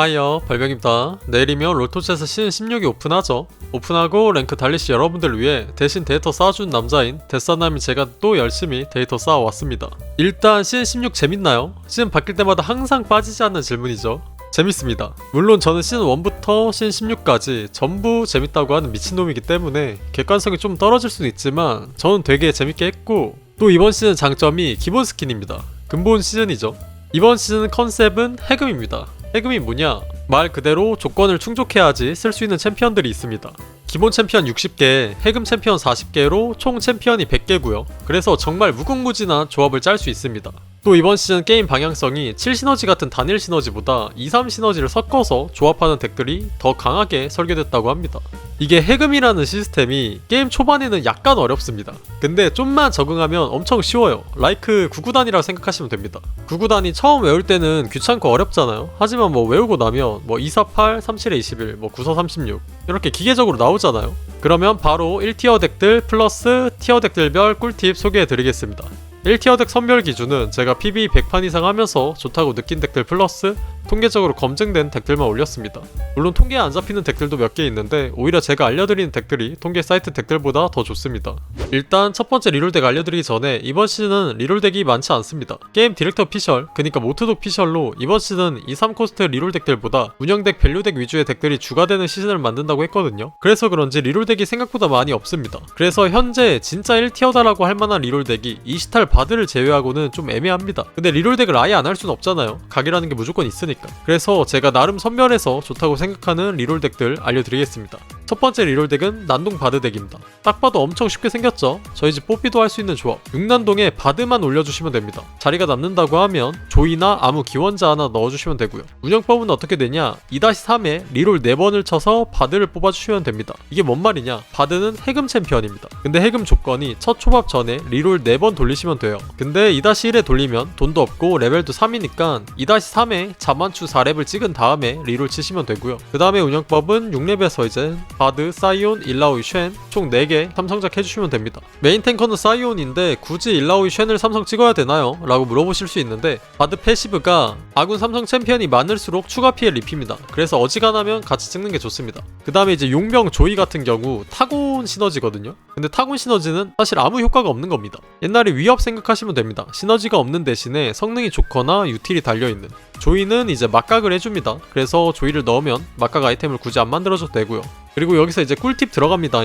하이요 별명입니다. 내일이면 롤토챗에서 시즌 16이 오픈하죠. 오픈하고 랭크 달리시 여러분들을 위해 대신 데이터 쌓아준 남자인 데사남이 제가 또 열심히 데이터 쌓아왔습니다. 일단 시즌 16 재밌나요? 시즌 바뀔 때마다 항상 빠지지 않는 질문이죠. 재밌습니다. 물론 저는 시즌 1부터 시즌 16까지 전부 재밌다고 하는 미친놈이기 때문에 객관성이 좀 떨어질 수는 있지만 저는 되게 재밌게 했고 또 이번 시즌 장점이 기본 스킨입니다. 근본 시즌이죠. 이번 시즌 컨셉은 해금입니다. 해금이 뭐냐? 말 그대로 조건을 충족해야지 쓸 수 있는 챔피언들이 있습니다. 기본 챔피언 60개, 해금 챔피언 40개로 총 챔피언이 100개고요. 그래서 정말 무궁무진한 조합을 짤 수 있습니다. 또 이번 시즌 게임 방향성이 7시너지 같은 단일 시너지보다 2, 3시너지를 섞어서 조합하는 덱들이 더 강하게 설계됐다고 합니다. 이게 해금이라는 시스템이 게임 초반에는 약간 어렵습니다. 근데 좀만 적응하면 엄청 쉬워요. 라이크 9구단이라고 생각하시면 됩니다. 9구단이 처음 외울 때는 귀찮고 어렵잖아요. 하지만 뭐 외우고 나면 뭐 248, 37에 21, 뭐 94, 36 이렇게 기계적으로 나오잖아요. 그러면 바로 1티어 덱들 플러스 티어 덱들별 꿀팁 소개해 드리겠습니다. 1티어 덱 선별 기준은 제가 PB 100판 이상 하면서 좋다고 느낀 덱들 플러스 통계적으로 검증된 덱들만 올렸습니다. 물론 통계에 안 잡히는 덱들도 몇 개 있는데 오히려 제가 알려드리는 덱들이 통계 사이트 덱들보다 더 좋습니다. 일단 첫 번째 리롤 덱 알려드리기 전에 이번 시즌은 리롤 덱이 많지 않습니다. 게임 디렉터 피셜, 그니까 모트독 피셜로 이번 시즌 2, 3코스트 리롤 덱들보다 운영 덱, 밸류 덱 위주의 덱들이 주가되는 시즌을 만든다고 했거든요. 그래서 그런지 리롤 덱이 생각보다 많이 없습니다. 그래서 현재 진짜 1티어다라고 할 만한 리롤 덱이 이시탈 바드를 제외하고는 좀 애매합니다. 근데 리롤 덱을 아예 안 할 순 없잖아요. 각이라는 게 무조건 있으니까. 그래서 제가 나름 선별해서 좋다고 생각하는 리롤 덱들 알려드리겠습니다. 첫 번째 리롤 덱은 난동 바드 덱입니다. 딱 봐도 엄청 쉽게 생겼죠? 저희 집 뽀삐도 할 수 있는 조합. 6난동에 바드만 올려주시면 됩니다. 자리가 남는다고 하면 조이나 아무 기원자 하나 넣어주시면 되고요. 운영법은 어떻게 되냐? 2-3에 리롤 4번을 쳐서 바드를 뽑아주시면 됩니다. 이게 뭔 말이냐? 바드는 해금 챔피언입니다. 근데 해금 조건이 첫 초밥 전에 리롤 4번 돌리시면 돼요. 근데 2-1에 돌리면 돈도 없고 레벨도 3이니까 2-3에 자만추 4렙을 찍은 다음에 리롤 치시면 되고요. 그 다음에 운영법은 6렙에서 이제 바드, 사이온, 일라오이, 쉔 총 4개 삼성작 해주시면 됩니다. 메인 탱커는 사이온인데 굳이 일라오이, 쉔을 삼성 찍어야 되나요? 라고 물어보실 수 있는데 바드 패시브가 아군 삼성 챔피언이 많을수록 추가 피해 리피입니다. 그래서 어지간하면 같이 찍는 게 좋습니다. 그 다음에 이제 용병 조이 같은 경우 타곤 시너지거든요. 근데 타곤 시너지는 사실 아무 효과가 없는 겁니다. 옛날에 위협 생각하시면 됩니다. 시너지가 없는 대신에 성능이 좋거나 유틸이 달려있는 조이는 이제 막각을 해줍니다. 그래서 조이를 넣으면 막각 아이템을 굳이 안 만들어줘도 되고요. 그리고 여기서 이제 꿀팁 들어갑니다.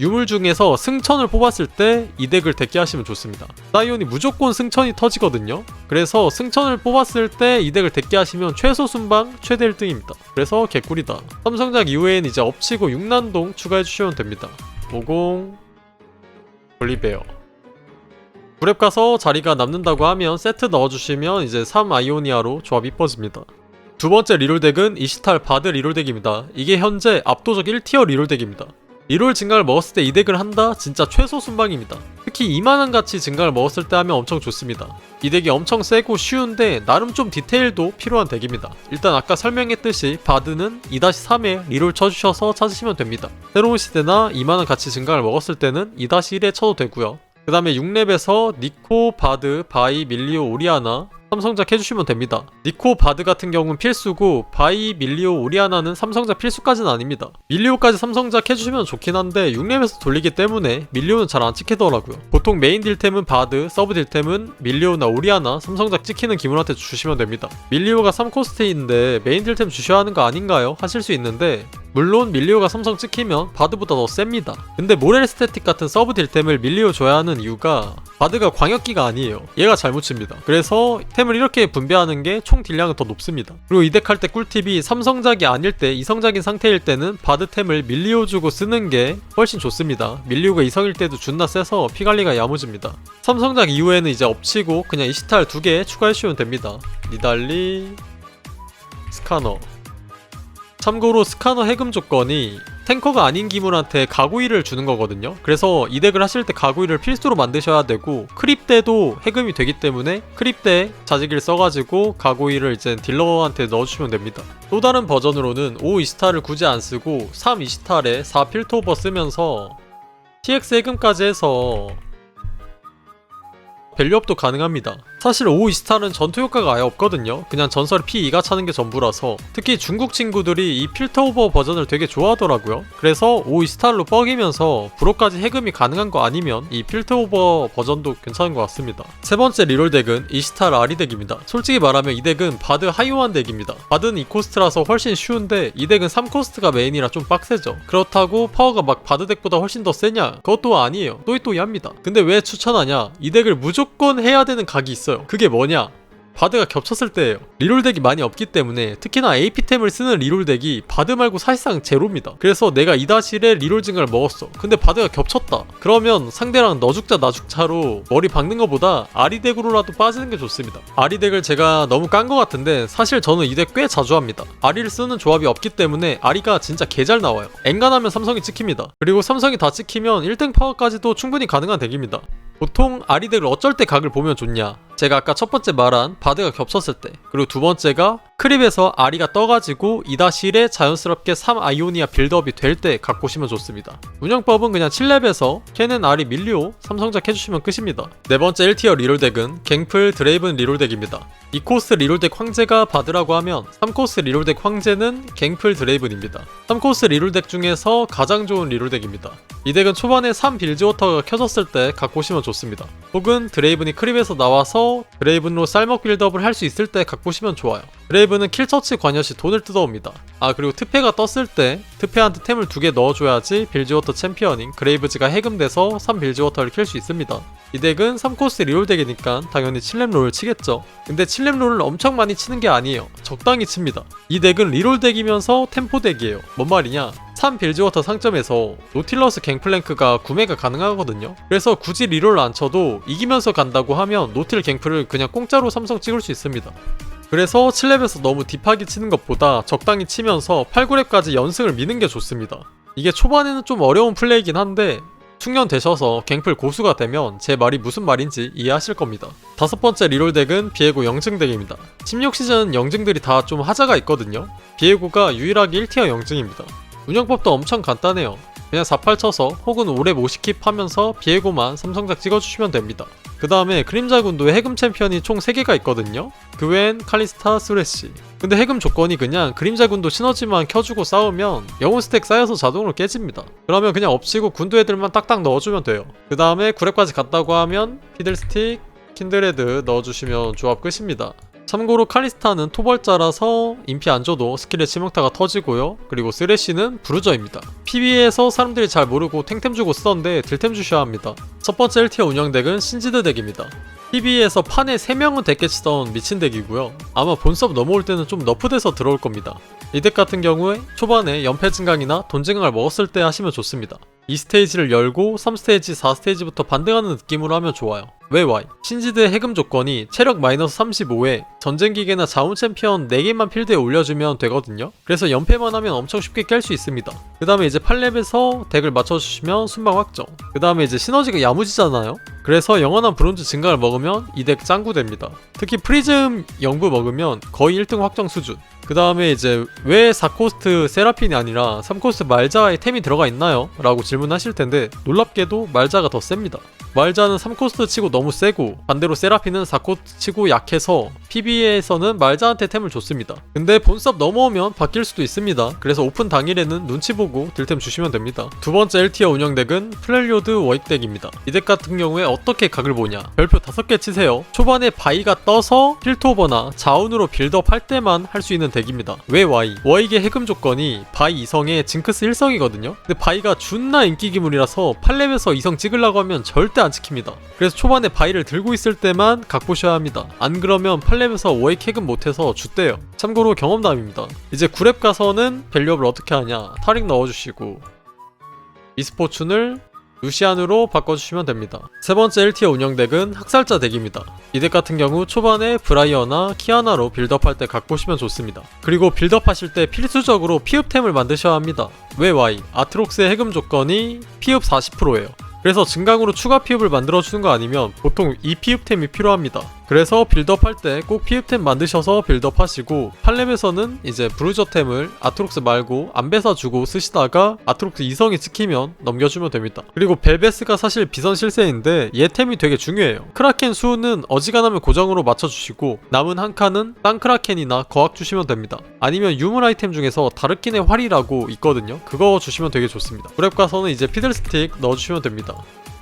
유물 중에서 승천을 뽑았을 때 이 덱을 덱게 하시면 좋습니다. 사이온이 무조건 승천이 터지거든요. 그래서 승천을 뽑았을 때 이 덱을 덱게 하시면 최소 순방 최대 1등입니다. 그래서 개꿀이다. 삼성작 이후에는 이제 엎치고 6난동 추가해 주시면 됩니다. 50 볼리베어 브랩 가서 자리가 남는다고 하면 세트 넣어주시면 이제 3 아이오니아로 조합 이뻐집니다. 두 번째 리롤 덱은 이시탈 바드 리롤 덱입니다. 이게 현재 압도적 1티어 리롤 덱입니다. 리롤 증강을 먹었을 때 이 덱을 한다? 진짜 최소 순방입니다. 특히 이만한 가치 증강을 먹었을 때 하면 엄청 좋습니다. 이 덱이 엄청 세고 쉬운데 나름 좀 디테일도 필요한 덱입니다. 일단 아까 설명했듯이 바드는 2-3에 리롤 쳐주셔서 찾으시면 됩니다. 새로운 시대나 이만한 가치 증강을 먹었을 때는 2-1에 쳐도 되고요. 그 다음에 6렙에서 니코, 바드, 바이, 밀리오, 오리아나 삼성작 해주시면 됩니다. 니코, 바드 같은 경우는 필수고 바이, 밀리오, 오리아나는 삼성작 필수까지는 아닙니다. 밀리오까지 삼성작 해주시면 좋긴 한데 6렙에서 돌리기 때문에 밀리오는 잘 안 찍히더라고요. 보통 메인 딜템은 바드, 서브 딜템은 밀리오나 오리아나 삼성작 찍히는 기물한테 주시면 됩니다. 밀리오가 3코스트인데 메인 딜템 주셔야 하는 거 아닌가요? 하실 수 있는데 물론 밀리오가 삼성 찍히면 바드보다 더 셉니다. 근데 모렐 스태틱 같은 서브 딜템을 밀리오 줘야 하는 이유가 바드가 광역기가 아니에요. 얘가 잘못 칩니다. 그래서 템을 이렇게 분배하는 게 총 딜량은 더 높습니다. 그리고 이덱 할 때 꿀팁이 삼성작이 아닐 때 이성작인 상태일 때는 바드템을 밀리오 주고 쓰는 게 훨씬 좋습니다. 밀리오가 이성일 때도 존나 세서 피 관리가 야무집니다. 삼성작 이후에는 이제 엎치고 그냥 이시탈 두 개 추가해주시면 됩니다. 니달리 스카너 참고로 스카너 해금 조건이 탱커가 아닌 기물한테 가구이를 주는 거거든요. 그래서 이 덱을 하실 때 가구이를 필수로 만드셔야 되고 크립 때도 해금이 되기 때문에 크립 때 자지기를 써가지고 가구이를 이제 딜러한테 넣어주시면 됩니다. 또 다른 버전으로는 5 이스타를 굳이 안 쓰고 3 이스타에 4 필터오버 쓰면서 TX 해금까지 해서 밸류업도 가능합니다. 사실 5 이스탈은 전투 효과가 아예 없거든요. 그냥 전설 P2가 차는 게 전부라서 특히 중국 친구들이 이 필터 오버 버전을 되게 좋아하더라고요. 그래서 5 이스탈로 뻐기면서 브로까지 해금이 가능한 거 아니면 이 필터 오버 버전도 괜찮은 것 같습니다. 세 번째 리롤 덱은 이스탈 아리 덱입니다. 솔직히 말하면 이 덱은 바드 하이오한 덱입니다. 바드는 2코스트라서 훨씬 쉬운데 이 덱은 3코스트가 메인이라 좀 빡세죠. 그렇다고 파워가 막 바드 덱보다 훨씬 더 세냐? 그것도 아니에요. 또이또이 합니다. 근데 왜 추천하냐? 이 덱을 무조건 해야 되는 각이 있어요. 그게 뭐냐? 바드가 겹쳤을 때예요. 리롤 덱이 많이 없기 때문에 특히나 AP템을 쓰는 리롤 덱이 바드 말고 사실상 제로입니다. 그래서 내가 이다실에 리롤 증가를 먹었어. 근데 바드가 겹쳤다. 그러면 상대랑 너 죽자 나 죽자로 머리 박는 것보다 아리 덱으로라도 빠지는 게 좋습니다. 아리 덱을 제가 너무 깐 것 같은데 사실 저는 이 덱 꽤 자주 합니다. 아리를 쓰는 조합이 없기 때문에 아리가 진짜 개잘 나와요. 엔간하면 삼성이 찍힙니다. 그리고 삼성이 다 찍히면 1등 파워까지도 충분히 가능한 덱입니다. 보통 아리덱을 어쩔 때 각을 보면 좋냐? 제가 아까 첫 번째 말한 바드가 겹쳤을 때 그리고 두 번째가 크립에서 아리가 떠가지고 2-1에 자연스럽게 3 아이오니아 빌드업이 될때각 보시면 좋습니다. 운영법은 그냥 7렙에서 캐넨 아리 밀리오 삼성작 해주시면 끝입니다. 네 번째 1티어 리롤덱은 갱플 드레이븐 리롤덱입니다. 2코스 리롤덱 황제가 바드라고 하면 3코스 리롤덱 황제는 갱플 드레이븐입니다. 3코스 리롤덱 중에서 가장 좋은 리롤덱입니다. 이 덱은 초반에 3 빌즈 워터가 켜졌을 때각 보시면 좋습니다. 혹은 드레이븐이 크립에서 나와서 드레이븐으로 쌀먹 빌드업을 할 수 있을 때각 보시면 좋아요. 드레이븐 은 킬처치 관여시 돈을 뜯어옵니다. 아 그리고 트페가 떴을 때 트페한테 템을 두 개 넣어줘야지 빌즈워터 챔피언인 그레이브즈가 해금돼서 3 빌즈워터를 킬 수 있습니다. 이 덱은 3코스 리롤 덱이니까 당연히 7렙 롤을 치겠죠. 근데 7렙 롤을 엄청 많이 치는 게 아니에요. 적당히 칩니다. 이 덱은 리롤 덱이면서 템포 덱이에요. 뭔 말이냐? 3 빌즈워터 상점에서 노틸러스 갱플랭크가 구매가 가능하거든요. 그래서 굳이 리롤 안 쳐도 이기면서 간다고 하면 노틸 갱플을 그냥 공짜로 삼성 찍을 수 있습니다. 그래서 7렙에서 너무 딥하게 치는 것보다 적당히 치면서 8, 9렙까지 연승을 미는 게 좋습니다. 이게 초반에는 좀 어려운 플레이긴 한데 숙련되셔서 갱플 고수가 되면 제 말이 무슨 말인지 이해하실 겁니다. 다섯 번째 리롤 덱은 비에고 영증 덱입니다. 16시즌 영증들이 다 좀 하자가 있거든요. 비에고가 유일하게 1티어 영증입니다. 운영법도 엄청 간단해요. 그냥 48 쳐서 혹은 오래 모시킵 하면서 비에고만 삼성작 찍어주시면 됩니다. 그 다음에 그림자 군도에 해금 챔피언이 총 3개가 있거든요. 그 외엔 칼리스타, 스레시. 근데 해금 조건이 그냥 그림자 군도 시너지만 켜주고 싸우면 영혼 스택 쌓여서 자동으로 깨집니다. 그러면 그냥 엎치고 군도 애들만 딱딱 넣어주면 돼요. 그 다음에 9렙까지 갔다고 하면 피들스틱, 킨드레드 넣어주시면 조합 끝입니다. 참고로 칼리스타는 토벌자라서 인피 안 줘도 스킬의 치명타가 터지고요. 그리고 쓰레쉬는 부르저입니다. PB에서 사람들이 잘 모르고 탱템 주고 쓰던데 딜템 주셔야 합니다. 첫 번째 1티어 운영 덱은 신지드 덱입니다. PB에서 판에 3명은 덱게치던 미친 덱이고요. 아마 본섭 넘어올 때는 좀 너프돼서 들어올 겁니다. 이 덱 같은 경우에 초반에 연패 증강이나 돈 증강을 먹었을 때 하시면 좋습니다. 2스테이지를 열고 3스테이지, 4스테이지부터 반등하는 느낌으로 하면 좋아요. 왜 Y? 신지드의 해금 조건이 체력 마이너스 35에 전쟁기계나 자원 챔피언 4개만 필드에 올려주면 되거든요. 그래서 연패만 하면 엄청 쉽게 깰 수 있습니다. 그 다음에 이제 8렙에서 덱을 맞춰주시면 순방 확정. 그 다음에 이제 시너지가 야무지잖아요. 그래서 영원한 브론즈 증가를 먹으면 이 덱 짱구 됩니다. 특히 프리즘 영부 먹으면 거의 1등 확정 수준. 그 다음에 이제 왜 4코스트 세라핀이 아니라 3코스트 말자의 템이 들어가 있나요? 라고 질문하실 텐데 놀랍게도 말자가 더 셉니다. 말자는 3코스트 치고 너무 세고 반대로 세라핀은 4코스트 치고 약해서 PB에서는 말자한테 템을 줬습니다. 근데 본섭 넘어오면 바뀔 수도 있습니다. 그래서 오픈 당일에는 눈치 보고 딜템 주시면 됩니다. 두 번째 1티어 운영 덱은 플렐리오드 워익 덱입니다. 이 덱 같은 경우에 어떻게 각을 보냐? 별표 5개 치세요. 초반에 바이가 떠서 필토버나 자운으로 빌드업 할 때만 할 수 있는 덱 입니다. 왜 Y? 워익의 해금 조건이 바이 2성에 징크스 1성이거든요. 근데 바이가 존나 인기 기물이라서 8렙에서 2성 찍으려고 하면 절대 안 찍힙니다. 그래서 초반에 바이를 들고 있을 때만 각 보셔야 합니다. 안 그러면 8렙에서 워익 해금 못해서 jut대요. 참고로 경험담입니다. 이제 9렙 가서는 밸류업을 어떻게 하냐? 타릭 넣어주시고 미스포춘을 루시안으로 바꿔주시면 됩니다. 세 번째 1티어 운영 덱은 학살자 덱입니다. 이 덱 같은 경우 초반에 브라이어나 키아나로 빌드업할 때각 보시면 좋습니다. 그리고 빌드업하실 때 필수적으로 피읍템을 만드셔야 합니다. 왜 Y? 아트록스의 해금 조건이 피읍 40%예요. 그래서 증강으로 추가 피읍을 만들어주는 거 아니면 보통 이 피읍템이 필요합니다. 그래서 빌드업 할 때 꼭 피읍템 만드셔서 빌드업 하시고 팔렘에서는 이제 브루저템을 아트록스 말고 안배사 주고 쓰시다가 아트록스 이성이 찍히면 넘겨주면 됩니다. 그리고 벨베스가 사실 비선 실세인데 얘 템이 되게 중요해요. 크라켄 수는 어지간하면 고정으로 맞춰주시고 남은 한 칸은 땅 크라켄이나 거학 주시면 됩니다. 아니면 유물 아이템 중에서 다르킨의 활이라고 있거든요. 그거 주시면 되게 좋습니다. 브랩 가서는 이제 피들스틱 넣어주시면 됩니다.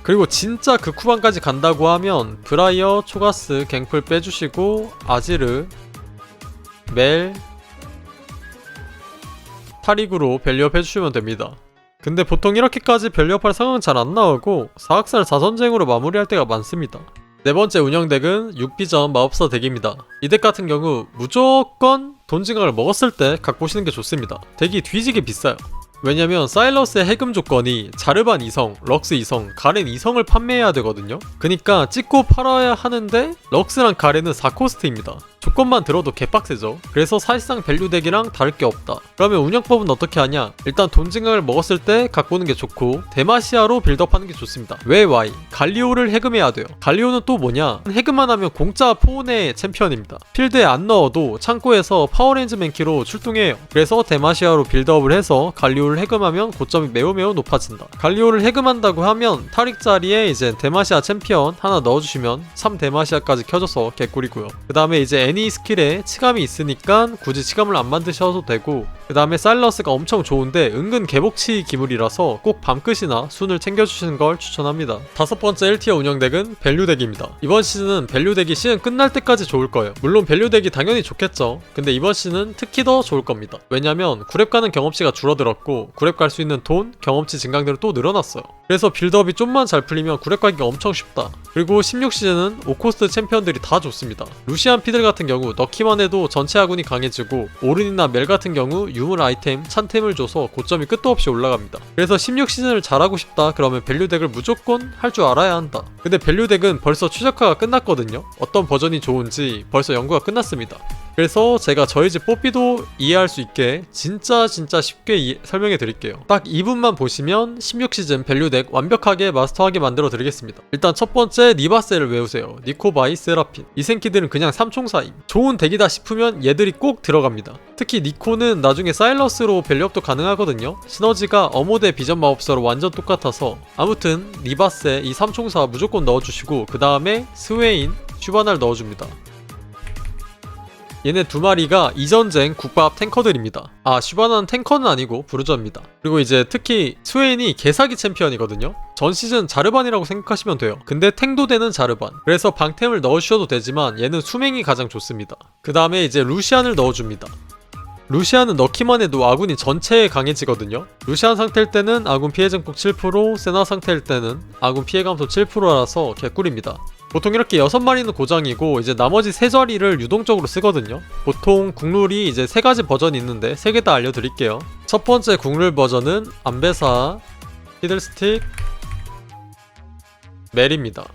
그리고 진짜 그 쿠반까지 간다고 하면 브라이어, 초가스, 갱플 빼주시고 아지르, 멜, 타릭으로 벨리업 해주시면 됩니다. 근데 보통 이렇게까지 벨리업할 상황은 잘 안 나오고 사학살 자선쟁으로 마무리할 때가 많습니다. 네 번째 운영덱은 6비전 마법사 덱입니다. 이 덱 같은 경우 무조건 돈징악을 먹었을 때각 보시는 게 좋습니다. 덱이 뒤지게 비싸요. 왜냐면 사일러스의 해금 조건이 자르반 2성, 럭스 2성, 가렌 2성을 판매해야 되거든요. 그니까 찍고 팔아야 하는데 럭스랑 가렌은 4코스트입니다. 조건만 들어도 개빡세죠. 그래서 사실상 밸류 덱이랑 다를 게 없다. 그러면 운영법은 어떻게 하냐? 일단 돈징악을 먹었을 때 갖고 오는 게 좋고 데마시아로 빌드업하는 게 좋습니다. 왜 Y? 갈리오를 해금해야 돼요. 갈리오는 또 뭐냐? 해금만 하면 공짜 포온의 챔피언입니다. 필드에 안 넣어도 창고에서 파워레인즈 맨키로 출동해요. 그래서 데마시아로 빌드업을 해서 갈리오를 해금하면 고점이 매우 매우 높아진다. 갈리오를 해금한다고 하면 타릭 자리에 이제 데마시아 챔피언 하나 넣어주시면 3 데마시아까지 켜져서 개꿀이고요. 그 다음에 이제 애니 스킬에 치감이 있으니까 굳이 치감을 안 만드셔도 되고 그 다음에 사일러스가 엄청 좋은데 은근 개복치 기물이라서 꼭 밤끝이나 순을 챙겨주시는 걸 추천합니다. 다섯 번째 1티어 운영덱은 밸류덱입니다. 이번 시즌은 밸류덱이 시즌 끝날 때까지 좋을 거예요. 물론 밸류덱이 당연히 좋겠죠. 근데 이번 시즌은 특히 더 좋을 겁니다. 왜냐면 구랩 가는 경험치가 줄어들었고 구랩 갈 수 있는 돈, 경험치 증강대로 또 늘어났어요. 그래서 빌드업이 좀만 잘 풀리면 구랩 가기가 엄청 쉽다. 그리고 16시즌은 5코스트 챔피언들이 다 좋습니다. 루시안 피들 같은 경우 넣기만 해도 전체 아군이 강해지고 오른이나 멜 같은 경우 유물 아이템, 찬템을 줘서 고점이 끝도 없이 올라갑니다. 그래서 16시즌을 잘하고 싶다 그러면 밸류덱을 무조건 할 줄 알아야 한다. 근데 밸류덱은 벌써 최적화가 끝났거든요. 어떤 버전이 좋은지 벌써 연구가 끝났습니다. 그래서 제가 저희 집 뽀삐도 이해할 수 있게 진짜 진짜 쉽게 이- 설명해 드릴게요. 딱 2분만 보시면 16시즌 밸류덱 완벽하게 마스터하게 만들어 드리겠습니다. 일단 첫 번째 니바셀을 외우세요. 니코바이 세라핀. 이 생키들은 그냥 삼총사임. 좋은 덱이다 싶으면 얘들이 꼭 들어갑니다. 특히 니코는 나중에 사일러스로 밸류업도 가능하거든요. 시너지가 어모대 비전 마법사로 완전 똑같아서 아무튼 니바세 이 삼총사 무조건 넣어주시고 그 다음에 스웨인, 슈바날 넣어줍니다. 얘네 두 마리가 이전쟁 국밥 탱커들입니다. 아, 슈바나는 탱커는 아니고 브루저입니다. 그리고 이제 특히 스웨인이 개사기 챔피언이거든요. 전 시즌 자르반이라고 생각하시면 돼요. 근데 탱도 되는 자르반. 그래서 방템을 넣으셔도 되지만 얘는 수맹이 가장 좋습니다. 그 다음에 이제 루시안을 넣어줍니다. 루시안은 넣기만 해도 아군이 전체에 강해지거든요. 루시안 상태일 때는 아군 피해 증폭 7%, 세나 상태일 때는 아군 피해 감소 7%라서 개꿀입니다. 보통 이렇게 6마리는 고정이고 이제 나머지 3자리를 유동적으로 쓰거든요. 보통 국룰이 이제 3가지 버전이 있는데 3개 다 알려드릴게요. 첫 번째 국룰 버전은 안배사, 히들스틱, 멜입니다.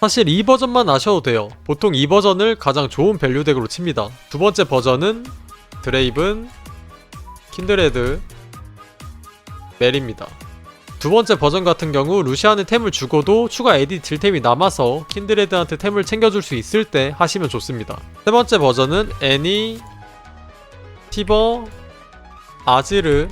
사실 이 버전만 아셔도 돼요. 보통 이 버전을 가장 좋은 밸류덱으로 칩니다. 두 번째 버전은 드레이븐, 킨드레드, 멜입니다. 두 번째 버전 같은 경우 루시안의 템을 주고도 추가 에디 딜템이 남아서 킨드레드한테 템을 챙겨줄 수 있을 때 하시면 좋습니다. 세 번째 버전은 애니, 티버, 아지르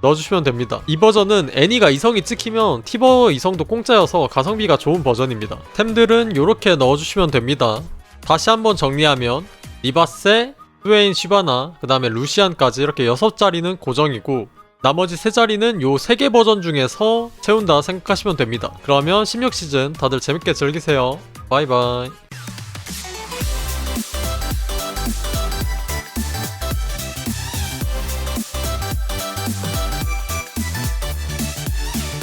넣어주시면 됩니다. 이 버전은 애니가 이성이 찍히면 티버 이성도 공짜여서 가성비가 좋은 버전입니다. 템들은 이렇게 넣어주시면 됩니다. 다시 한번 정리하면 리바세, 스웨인 시바나, 그 다음에 루시안까지 이렇게 6자리는 고정이고 나머지 3자리는 요 3개 버전 중에서 채운다 생각하시면 됩니다. 그러면 16시즌 다들 재밌게 즐기세요. 바이바이.